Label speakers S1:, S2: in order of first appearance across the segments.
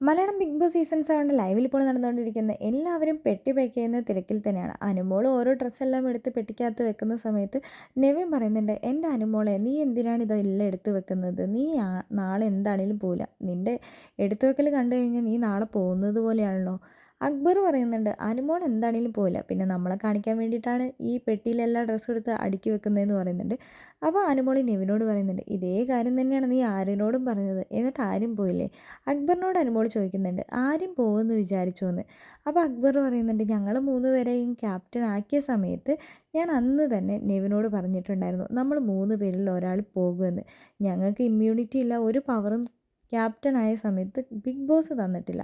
S1: Malayalam Big Boss season സെവന്റെ ലൈവിൽ ഇപ്പോൾ നടന്നുകൊണ്ടിരിക്കുന്ന എല്ലാവരും പെട്ടി പാക്ക് തിരക്കിൽ തന്നെയാണ്. അനുമോൾ ഓരോ ഡ്രസ്സെല്ലാം എടുത്ത് പെട്ടിക്കകത്ത് വെക്കുന്ന സമയത്ത് നെവിൻ പറയുന്നുണ്ട് എന്റെ അനുമോളെ നീ എന്തിനാണ് ഇതെല്ലാം എടുത്ത് വെക്കുന്നത്? നീ നാളെ എന്താണേലും പോവില്ല നിന്റെ എടുത്തു വെക്കൽ കണ്ടു കഴിഞ്ഞാൽ നീ നാളെ പോകുന്നത് പോലെയാണല്ലോ. അക്ബർ പറയുന്നുണ്ട് അനുമോൾ എന്താണെങ്കിലും പോയില്ല പിന്നെ നമ്മളെ കാണിക്കാൻ വേണ്ടിയിട്ടാണ് ഈ പെട്ടിയിലെല്ലാം ഡ്രസ്സ് എടുത്ത് അടുക്കി വെക്കുന്നതെന്ന് പറയുന്നുണ്ട്. അപ്പോൾ അനുമോൾ നെവിനോട് പറയുന്നുണ്ട് ഇതേ കാര്യം തന്നെയാണ് നീ ആര്യനോടും പറഞ്ഞത്. എന്നിട്ട് ആരും പോയില്ലേ? അക്ബറിനോട് അനുമോൾ ചോദിക്കുന്നുണ്ട് ആരും പോകുമെന്ന് വിചാരിച്ചു എന്ന് അപ്പോൾ അക്ബർ പറയുന്നുണ്ട് ഞങ്ങൾ മൂന്ന് പേരെയും ക്യാപ്റ്റൻ ആക്കിയ സമയത്ത് ഞാൻ അന്ന് തന്നെ നെവിനോട് പറഞ്ഞിട്ടുണ്ടായിരുന്നു നമ്മൾ മൂന്ന് പേരിൽ ഒരാൾ പോകുമെന്ന്. ഞങ്ങൾക്ക് ഇമ്മ്യൂണിറ്റി ഇല്ല ഒരു പവറും ക്യാപ്റ്റനായ സമയത്ത് ബിഗ് ബോസ് തന്നിട്ടില്ല.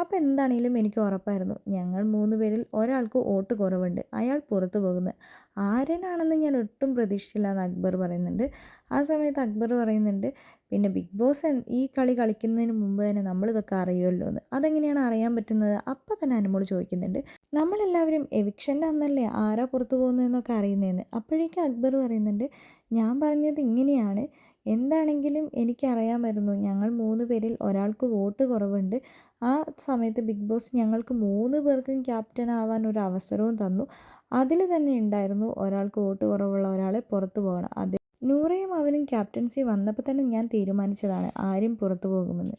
S1: അപ്പോൾ എന്താണെങ്കിലും എനിക്ക് ഉറപ്പായിരുന്നു. ഞങ്ങൾ മൂന്ന് പേരിൽ ഒരാൾക്ക് വോട്ട് കുറവുണ്ട്. അയാൾ പുറത്തു പോകുന്നത് ആര്യനാണെന്ന് ഞാൻ ഒട്ടും പ്രതീക്ഷിച്ചില്ല എന്ന് അക്ബർ പറയുന്നുണ്ട്. ആ സമയത്ത് അക്ബർ പറയുന്നുണ്ട് പിന്നെ ബിഗ് ബോസ് ഈ കളി കളിക്കുന്നതിന് മുമ്പ് തന്നെ നമ്മളിതൊക്കെ അറിയുമല്ലോ എന്ന്. അതെങ്ങനെയാണ് അറിയാൻ പറ്റുന്നത്? അപ്പം തന്നെ അനുമോട് ചോദിക്കുന്നുണ്ട് നമ്മളെല്ലാവരും എവിക്ഷന്റെ അന്നല്ലേ ആരാ പുറത്തു പോകുന്നതെന്നൊക്കെ അറിയുന്നതെന്ന് അപ്പോഴേക്കും അക്ബർ പറയുന്നുണ്ട് ഞാൻ പറഞ്ഞത് ഇങ്ങനെയാണ്. എന്താണെങ്കിലും എനിക്കറിയാമായിരുന്നു ഞങ്ങൾ മൂന്ന് പേരിൽ ഒരാൾക്ക് വോട്ട് കുറവുണ്ട്. ആ സമയത്ത് ബിഗ് ബോസ് ഞങ്ങൾക്ക് മൂന്ന് പേർക്കും ക്യാപ്റ്റൻ ആവാൻ ഒരു അവസരവും തന്നു. അതിൽ തന്നെ ഉണ്ടായിരുന്നു ഒരാൾക്ക് വോട്ട് കുറവുള്ള ഒരാളെ പുറത്തു പോകണം. അത് നൂറയും അവനും ക്യാപ്റ്റൻസി വന്നപ്പോൾ തന്നെ ഞാൻ തീരുമാനിച്ചതാണ് ആരും പുറത്തു പോകുമെന്ന്.